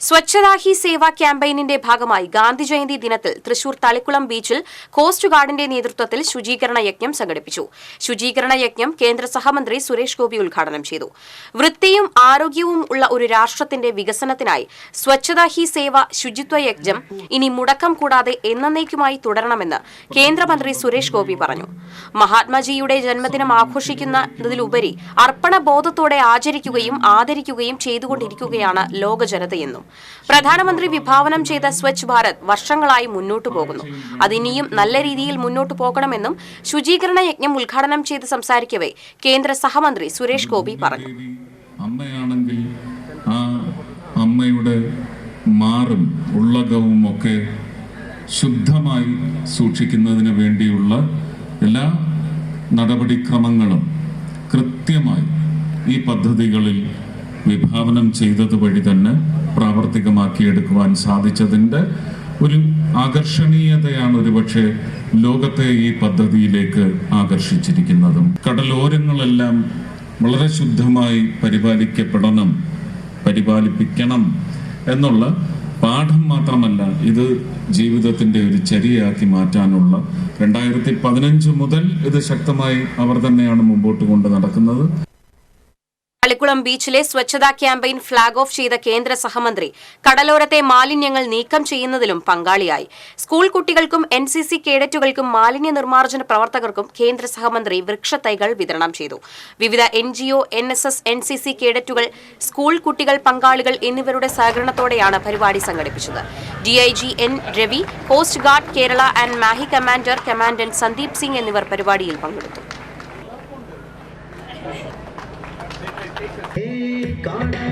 സ്വച്ഛതാ ഹി സേവ ക്യാമ്പയിനിന്റെ ഭാഗമായി ഗാന്ധി ജയന്തി ദിനത്തിൽ തൃശൂർ തളിക്കുളം ബീച്ചിൽ കോസ്റ്റ് ഗാർഡിന്റെ നേതൃത്വത്തിൽ ശുചീകരണ യജ്ഞം സംഘടിപ്പിച്ചു. ശുചീകരണ യജ്ഞം കേന്ദ്ര സഹമന്ത്രി സുരേഷ് ഗോപി ഉദ്ഘാടനം ചെയ്തു. വൃത്തിയും ആരോഗ്യവും ഉള്ള ഒരു രാഷ്ട്രത്തിന്റെ വികസനത്തിനായി സ്വച്ഛതാ ഹി സേവ ശുചിത്വ യജ്ഞം ഇനി മുടക്കം കൂടാതെ എന്നേക്കുമായി തുടരണമെന്ന് കേന്ദ്രമന്ത്രി സുരേഷ് ഗോപി പറഞ്ഞു. മഹാത്മാജിയുടെ ജന്മദിനം ആഘോഷിക്കുന്നതിലുപരി അർപ്പണബോധത്തോടെ ആചരിക്കുകയും ആദരിക്കുകയും ചെയ്തുകൊണ്ടിരിക്കുകയാണ് ലോക ജനതയെന്നും പ്രധാനമന്ത്രി വിഭാവനം ചെയ്ത സ്വച്ഛ് ഭാരത് വർഷങ്ങളായി മുന്നോട്ടു പോകുന്നു. അതിനിയും നല്ല രീതിയിൽ മുന്നോട്ടു പോകണമെന്നും ശുചീകരണ യജ്ഞം ഉദ്ഘാടനം ചെയ്ത് സംസാരിക്കവേ കേന്ദ്ര സഹമന്ത്രി സുരേഷ് ഗോപി പറഞ്ഞു. അമ്മയാണെങ്കിൽ ആ അമ്മയുടെ മാറും ഉള്ളകവും ഒക്കെ ശുദ്ധമായി സൂക്ഷിക്കുന്നതിന് വേണ്ടിയുള്ള എല്ലാ നടപടിക്രമങ്ങളും കൃത്യമായി ഈ പദ്ധതികളിൽ വിഭാവനം ചെയ്തത് വഴി തന്നെ പ്രാവർത്തികമാക്കിയെടുക്കുവാൻ സാധിച്ചതിന്റെ ഒരു ആകർഷണീയതയാണ് ഒരുപക്ഷെ ലോകത്തെ ഈ പദ്ധതിയിലേക്ക് ആകർഷിച്ചിരിക്കുന്നതും. കടലോരങ്ങളെല്ലാം വളരെ ശുദ്ധമായി പരിപാലിക്കപ്പെടണം പരിപാലിപ്പിക്കണം എന്നുള്ള പാഠം മാത്രമല്ല ഇത് ജീവിതത്തിന്റെ ഒരു ചര്യയാക്കി മാറ്റാനുള്ള. രണ്ടായിരത്തി പതിനഞ്ച് മുതൽ ഇത് ശക്തമായി അവർ തന്നെയാണ് മുമ്പോട്ട് കൊണ്ട് നടക്കുന്നത്. തളിക്കുളം ബീച്ചിലെ സ്വച്ഛതാ ക്യാമ്പയിൻ ഫ്ളാഗ് ഓഫ് ചെയ്ത കേന്ദ്ര സഹമന്ത്രി. കടലോരത്തെ മാലിന്യങ്ങൾ നീക്കം ചെയ്യുന്നതിലും പങ്കാളിയായി. സ്കൂൾ കുട്ടികൾക്കും എൻ സി സി കേഡറ്റുകൾക്കും മാലിന്യ നിർമ്മാർജന പ്രവർത്തകർക്കും കേന്ദ്ര സഹമന്ത്രി വൃക്ഷത്തൈകൾ വിതരണം ചെയ്തു. വിവിധ N G O N S S N C C കേഡറ്റുകൾ school കുട്ടികൾ പങ്കാളികൾ എന്നിവരുടെ സഹകരണത്തോടെയാണ് പരിപാടി സംഘടിപ്പിച്ചത്. D I G N Ravi Coast Guard Kerala and Mahe commander commandant Sandeep Singh എന്നിവർ പരിപാടിയിൽ പങ്കെടുത്തു. காண